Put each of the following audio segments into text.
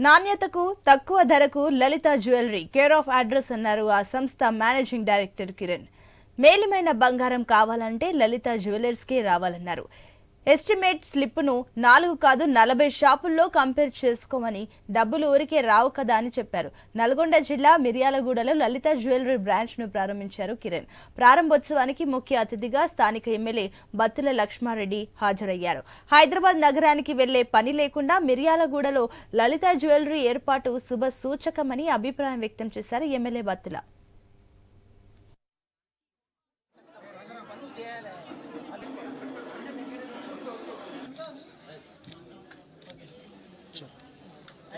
నాణ్యతకు తక్కువ ధరకు Lalitha jewellery. Care of address అన్నారు ఆ సంస్థ మేనేజింగ్ డైరెక్టర్ కిరణ్. మేలిమైన బంగారం కావాలంటే లలిత జ్యువెలర్స్కే రావాలన్నారు. ఎస్టిమేట్ స్లిప్ను నాలుగు కాదు నలభై షాపుల్లో కంపేర్ చేసుకోమని డబ్బులు ఊరికే రావు కదా అని చెప్పారు. నల్గొండ జిల్లా మిర్యాలగూడలో లలిత జ్యువెలరీ బ్రాంచ్ను ప్రారంభించారు కిరణ్. ప్రారంభోత్సవానికి ముఖ్య అతిథిగా స్థానిక ఎమ్మెల్యే బత్తుల లక్ష్మారెడ్డి హాజరయ్యారు. హైదరాబాద్ నగరానికి వెళ్ళే పని లేకుండా మిర్యాలగూడలో లలిత జ్యువెలరీ ఏర్పాటు శుభ సూచకమని అభిప్రాయం వ్యక్తం చేశారు ఎమ్మెల్యే బత్తుల.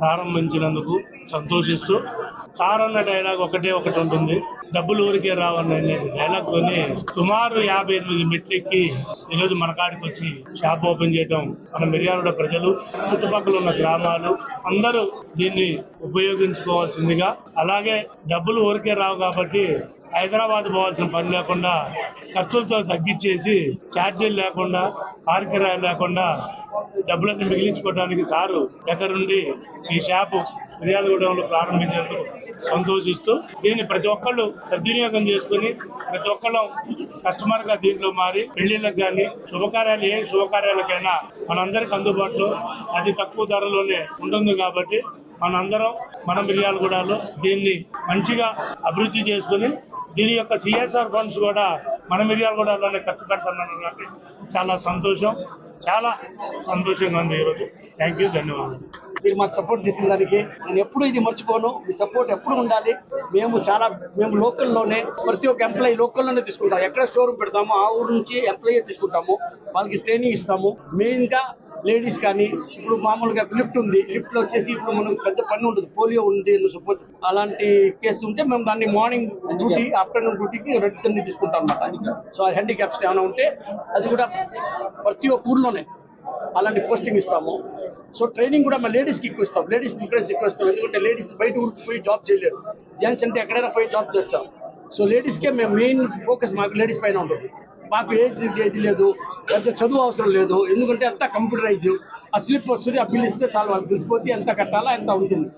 ప్రారంభించినందుకు సంతోషిస్తూ కార్ అన్న డైలాగ్ ఒకటే ఒకటి ఉంటుంది. డబ్బులు ఊరికే రావన్న డైలాగ్ తోని సుమారు యాభై ఎనిమిది మెట్లెక్కి ఈరోజు మన కాడికి వచ్చి షాప్ ఓపెన్ చేయడం మన మిర్యాలగూడ ప్రజలు చుట్టుపక్కల ఉన్న గ్రామాలు అందరూ దీన్ని ఉపయోగించుకోవాల్సిందిగా. అలాగే డబ్బులు ఊరికే రావు కాబట్టి హైదరాబాద్ పోవాల్సిన పని లేకుండా ఖర్చులతో తగ్గించేసి ఛార్జీలు లేకుండా పార్కిరాయి లేకుండా డబ్బులన్నీ మిగిలించుకోవడానికి సారు దగ్గరుండి ఈ షాపు మిర్యాలగూడెంలో ప్రారంభించేందుకు సంతోషిస్తూ దీన్ని ప్రతి ఒక్కళ్ళు సద్వినియోగం చేసుకుని ప్రతి ఒక్కళ్ళు కస్టమర్గా దీంట్లో మారి పెళ్ళిళ్ళకి కానీ శుభకార్యాలు ఏ శుభకార్యాలకైనా మనందరికి అందుబాటులో అతి తక్కువ ధరలోనే ఉంటుంది కాబట్టి మనందరం మన మిర్యాలగూడలో దీన్ని మంచిగా అభివృద్ధి చేసుకుని దీని యొక్క సిఎస్ఆర్ ఫండ్స్ కూడా మన మిర్యాలగూడలోనే ఖర్చు పెడుతున్నాను కాబట్టి చాలా సంతోషం చాలా సంతోషంగా ఉంది ఈరోజు. థ్యాంక్ యూ ధన్యవాదాలు. మీరు మాకు సపోర్ట్ చేసిన దానికి నేను ఎప్పుడు ఇది మర్చిపోను. మీ సపోర్ట్ ఎప్పుడు ఉండాలి. మేము చాలా మేము లోకల్లోనే ప్రతి ఒక్క ఎంప్లాయీ లోకల్లోనే తీసుకుంటాం. ఎక్కడ షోరూమ్ పెడతామో ఆ ఊరు నుంచి ఎంప్లాయీ తీసుకుంటాము. వాళ్ళకి ట్రైనింగ్ ఇస్తాము. మెయిన్గా లేడీస్ కానీ ఇప్పుడు మామూలుగా లిఫ్ట్ ఉంది. లిఫ్ట్లో వచ్చేసి ఇప్పుడు మనం పెద్ద పని ఉంటుంది పోలియో ఉంది సపోజ్ అలాంటి కేసు ఉంటే మేము దాన్ని మార్నింగ్ డ్యూటీ ఆఫ్టర్నూన్ డ్యూటీకి రెడ్ కింద తీసుకుంటాం అన్నమాట. సో ఆ హ్యాండిక్యాప్స్ ఏమైనా ఉంటే అది కూడా ప్రతి ఒక్క ఊర్లోనే అలాంటి పోస్టింగ్ ఇస్తాము. సో ట్రైనింగ్ కూడా మా లేడీస్కి ఎక్కువ ఇస్తాం. లేడీస్ ప్రిఫరెన్స్ ఎక్కువ ఇస్తాం. ఎందుకంటే లేడీస్ బయట ఊరికి పోయి జాబ్ చేయలేరు. జెంట్స్ అంటే ఎక్కడైనా పోయి జాబ్ చేస్తాం సో లేడీస్కే మేము మెయిన్ ఫోకస్ మాకు లేడీస్ పైన ఉంటుంది. మాకు ఏజ్ ఏది లేదు పెద్ద చదువు అవసరం లేదు ఎందుకంటే అంతా కంప్యూటరైజ్ ఆ స్లిప్ వస్తుంది ఆ బిల్ ఇస్తే చాలు వాళ్ళకి తెలిసిపోతే ఎంత కట్టాలా ఎంత ఉంటుంది.